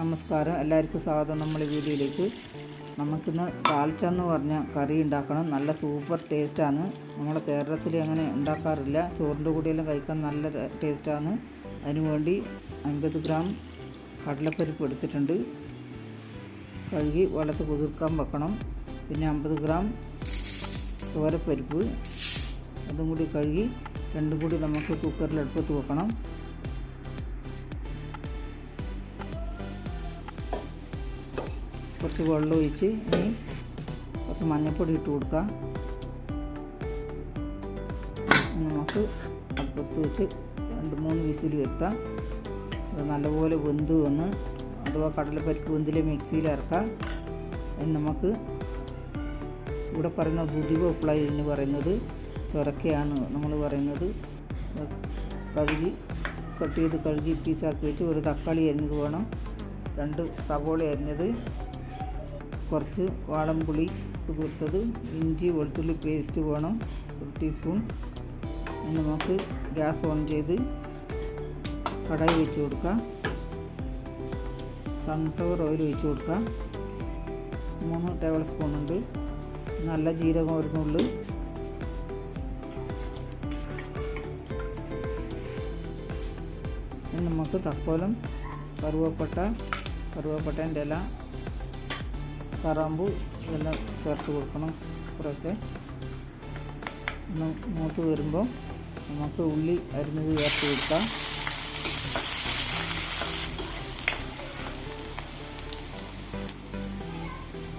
നമസ്കാരം. എല്ലാവർക്കും സ്വാഗതം. നമ്മുടെ വീഡിയോയിലേക്ക് നമുക്കിന്ന് താൽച്ചെന്ന് പറഞ്ഞ കറി ഉണ്ടാക്കണം. നല്ല സൂപ്പർ ടേസ്റ്റാണ്. നമ്മുടെ കേരളത്തിൽ അങ്ങനെ ഉണ്ടാക്കാറില്ല. ചോറിന്റെ കൂടെയെല്ലാം കഴിക്കാൻ നല്ല ടേസ്റ്റാണ്. അതിനുവേണ്ടി അൻപത് ഗ്രാം കടലപ്പരിപ്പ് എടുത്തിട്ടുണ്ട്. കഴുകി വെള്ളത്തിൽ കുതിർക്കാൻ വെക്കണം. പിന്നെ അമ്പത് ഗ്രാം തോരപ്പരിപ്പ്. അതും കൂടി കഴുകി രണ്ടും കൂടി നമുക്ക് കുക്കറിൽ എടുപ്പത്ത് വെക്കണം. കുറച്ച് വെള്ളം ഒഴിച്ച് ഇനി കുറച്ച് മഞ്ഞൾപ്പൊടി ഇട്ട് കൊടുക്കാം. നമുക്ക് അടുപ്പത്ത് വെച്ച് രണ്ട് മൂന്ന് വിസിൽ വരുത്താം. നല്ലപോലെ വെന്ത് വന്ന് അഥവാ കടലപ്പരിപ്പ് വെന്തിൽ മിക്സിയിൽ ഇറക്കാം നമുക്ക് ഇവിടെ പറയുന്ന ബുദ്ധി ഉപ്പിള എന്ന് പറയുന്നത് ചൊരക്കയാണ് നമ്മൾ പറയുന്നത്. കഴുകി കട്ട് ചെയ്ത് കഴുകി പീസാക്കി വെച്ച് ഒരു തക്കാളി അരിഞ്ഞത് വേണം. രണ്ട് സവോള അരിഞ്ഞത്. കുറച്ച് വാളംപുളി കുതിർത്തത് ഇഞ്ചി വെളുത്തുള്ളി പേസ്റ്റ് വേണം. ഒരു ടീസ്പൂൺ. ഇനി നമുക്ക് ഗ്യാസ് ഓൺ ചെയ്ത് കടായി വെച്ച് കൊടുക്കാം. സൺഫ്ലവർ ഓയിൽ ഒഴിച്ച് കൊടുക്കാം. മൂന്ന് ടേബിൾ സ്പൂൺ ഉണ്ട്. നല്ല ജീരകം ഒരു നുള്ളു നമുക്ക് തക്കോലം കറുവപ്പട്ട കറുവപ്പട്ടേന്റെ ഇല കറാമ്പു ഇതെല്ലാം ചേർത്ത് കൊടുക്കണം കുറേശ്ശെ മൂത്ത് വരുമ്പോൾ നമുക്ക് ഉള്ളി അരിഞ്ഞത് ചേർത്ത് കൊടുക്കാം.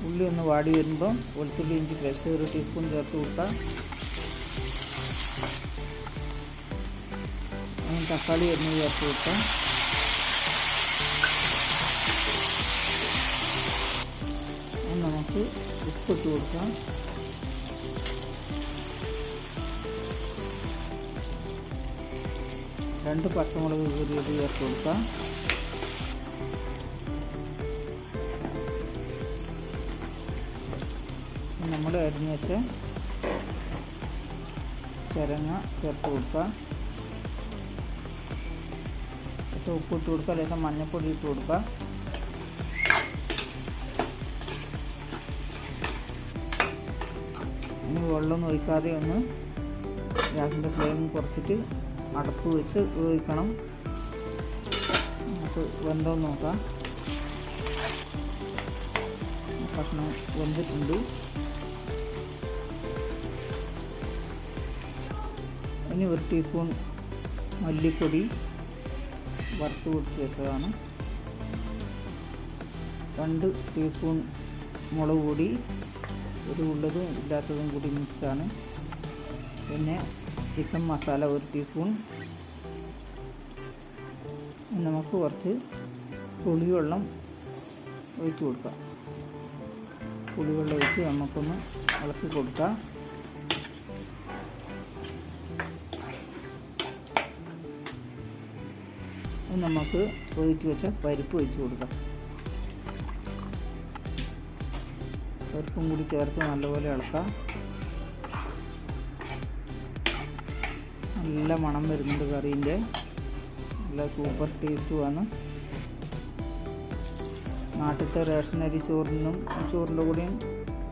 ഉള്ളി ഒന്ന് വാടി വരുമ്പോൾ വെളുത്തുള്ളി ഇഞ്ചി പേസ്റ്റ് ഒരു ടീസ്പൂൺ ചേർത്ത് കൊടുക്കാം. തക്കാളി അരിഞ്ഞത് ചേർത്ത് കൊടുക്കാം. നമുക്ക് ഉപ്പിട്ട് കൊടുക്കാം. രണ്ട് പച്ചമുളക് കീറിയത് ചേർത്ത് കൊടുക്കാം. നമ്മൾ അരിഞ്ഞ് വെച്ച ചിരങ്ങ ചേർത്ത് കൊടുക്കാം. ലേശം ഉപ്പിട്ട് കൊടുക്കുക ലേശം മഞ്ഞൾപ്പൊടി ഇട്ട് കൊടുക്കുക വെള്ളമൊന്നും ഒഴിക്കാതെ ഒന്ന് ഗ്യാസിന്റെ ഫ്ലെയിം കുറച്ചിട്ട് അടപ്പ് വെച്ച് ഉപയോഗിക്കണം. നമുക്ക് വെന്തോ നോക്കാം. ഭക്ഷണം വെന്തിട്ടുണ്ട്. ഇനി ഒരു ടീസ്പൂൺ മല്ലിപ്പൊടി വറുത്ത് പൊടിച്ച് വെച്ചതാണ്. രണ്ട് ടീസ്പൂൺ മുളക് പൊടി ഒരു ഉള്ളതും ഇല്ലാത്തതും കൂടി മിക്സാണ്. പിന്നെ ചിക്കൻ മസാല ഒരു ടീസ്പൂൺ. നമുക്ക് കുറച്ച് പുളിവെള്ളം ഒഴിച്ച് കൊടുക്കാം. പുളിവെള്ളം ഒഴിച്ച് നമുക്കൊന്ന് ഇളക്കി കൊടുക്കാം. നമുക്ക് ഒഴിച്ച് വെച്ച പരിപ്പ് ഒഴിച്ച് കൊടുക്കാം. പരിപ്പും കൂടി ചേർത്ത് നല്ലപോലെ ഇളക്കാം. നല്ല മണം വരുന്നുണ്ട് കറീന്റെ. നല്ല സൂപ്പർ ടേസ്റ്റുമാണ്. നാട്ടിലത്തെ റേഷൻ അരി ചോറിനും ചോറിന്റെ കൂടെയും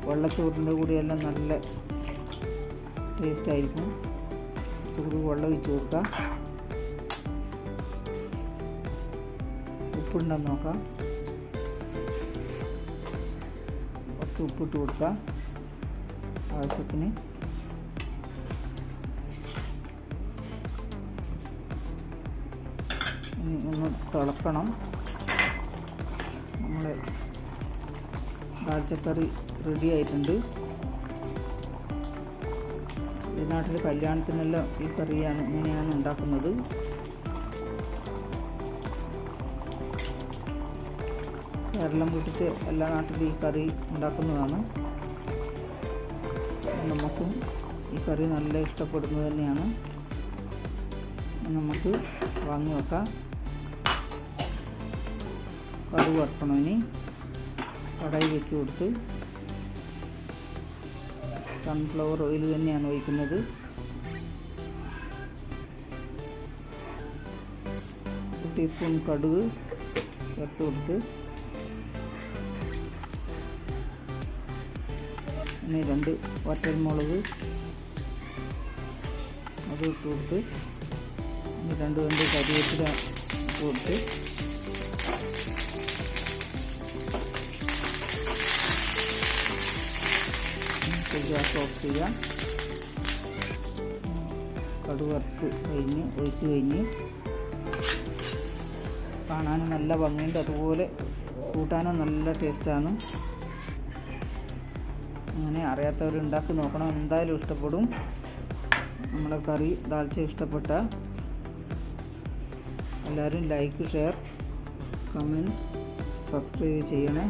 വെള്ളച്ചോറിന്റെ കൂടെയെല്ലാം നല്ല ടേസ്റ്റായിരിക്കും. ചൂട് വെള്ളം ഒഴിച്ച് കൊടുക്കുക ഉപ്പുണ്ടെന്ന് നോക്കാം. കുറച്ച് ഉപ്പിട്ട് കൊടുക്കുക ആവശ്യത്തിന്. ഒന്ന് തിളക്കണം. നമ്മൾ ദാൽച്ചക്കറി റെഡി ആയിട്ടുണ്ട്. ഈ നാട്ടിൽ കല്യാണത്തിനെല്ലാം ഈ കറിയാണ് ഇങ്ങനെയാണ് ഉണ്ടാക്കുന്നത്. കേരളം വിട്ടിട്ട് എല്ലാ നാട്ടിലും ഈ കറി ഉണ്ടാക്കുന്നതാണ്. നമുക്കും ഈ കറി നല്ല ഇഷ്ടപ്പെടുന്നത് തന്നെയാണ്. നമുക്ക് വാങ്ങി വെക്കാം. കറി വറക്കണം ഇനി. കടായി വെച്ച് കൊടുത്ത് സൺഫ്ലവർ ഓയിൽ തന്നെയാണ് ഒഴിക്കുന്നത്. ടീസ്പൂൺ കടുക് ചേർത്ത് കൊടുത്ത് ഇനി രണ്ട് വറ്റൽമുളക്. അത് ഇട്ട് ഇനി രണ്ട് രണ്ട് കരിവേപ്പില കൊടുത്ത് ഗ്യാസ് ഓഫ് ചെയ്യാം. കടുവറുത്ത് കഴിഞ്ഞ് ഒഴിച്ച് കഴിഞ്ഞ് കാണാനും നല്ല ഭംഗിയുണ്ട്. അതുപോലെ കൂട്ടാനും നല്ല ടേസ്റ്റാണ്. അങ്ങനെ അറിയാത്തവർ ഉണ്ടാക്കി നോക്കണം. എന്തായാലും ഇഷ്ടപ്പെടും. നമ്മുടെ കറി ദാൽച്ച ഇഷ്ടപ്പെട്ട എല്ലാവരും ലൈക്ക് ഷെയർ കമന്റ് സബ്സ്ക്രൈബ് ചെയ്യണേ.